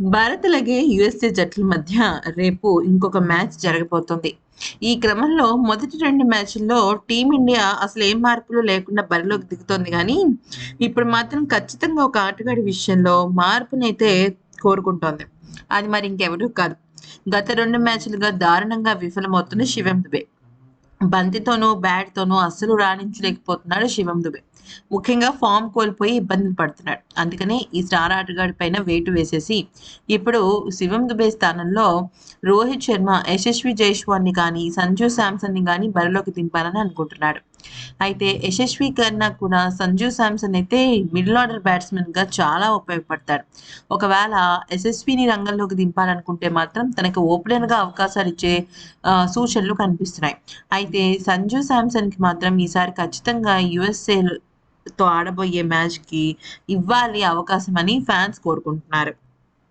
భారత్ అలాగే యుఎస్ఏ జట్ల మధ్య రేపు ఇంకొక మ్యాచ్ జరగబోతోంది. ఈ క్రమంలో మొదటి రెండు మ్యాచ్ల్లో టీమిండియా అసలు ఏం మార్పులు లేకుండా బరిలోకి దిగుతోంది కానీ ఇప్పుడు మాత్రం ఖచ్చితంగా ఒక ఆటగాడి విషయంలో మార్పునైతే కోరుకుంటోంది. అది మరి ఇంకెవరూ కాదు. గత రెండు మ్యాచ్లుగా దారుణంగా విఫలమవుతున్న శివం దుబే బంతితోనూ బ్యాట్తోనూ అస్సలు రాణించలేకపోతున్నాడు శివం దుబే. ముఖ్యంగా ఫామ్ కోల్పోయి ఇబ్బందులు పడుతున్నాడు. అందుకనే ఈ స్టార్ ఆటగాడి పైన వేటు వేసేసి ఇప్పుడు శివం దుబే స్థానంలో రోహిత్ శర్మ యశస్వి జైస్వాల్ని కానీ సంజు శాంసన్ని కానీ బరిలోకి దింపాలని అనుకుంటున్నాడు. అయితే యశస్వి కన్నా కూడా సంజు శాంసన్ అయితే మిడిల్ ఆర్డర్ బ్యాట్స్మెన్గా చాలా ఉపయోగపడతాడు. ఒకవేళ యశస్విని రంగంలోకి దింపాలనుకుంటే మాత్రం తనకు ఓపెనర్గా అవకాశాలు ఇచ్చే సూచనలు కనిపిస్తున్నాయి. అయితే అయితే సంజు శాంసన్కి మాత్రం ఈసారి ఖచ్చితంగా యుఎస్ఏ తో ఆడబోయే మ్యాచ్కి ఇవ్వాలి అవకాశం అని ఫ్యాన్స్ కోరుకుంటున్నారు.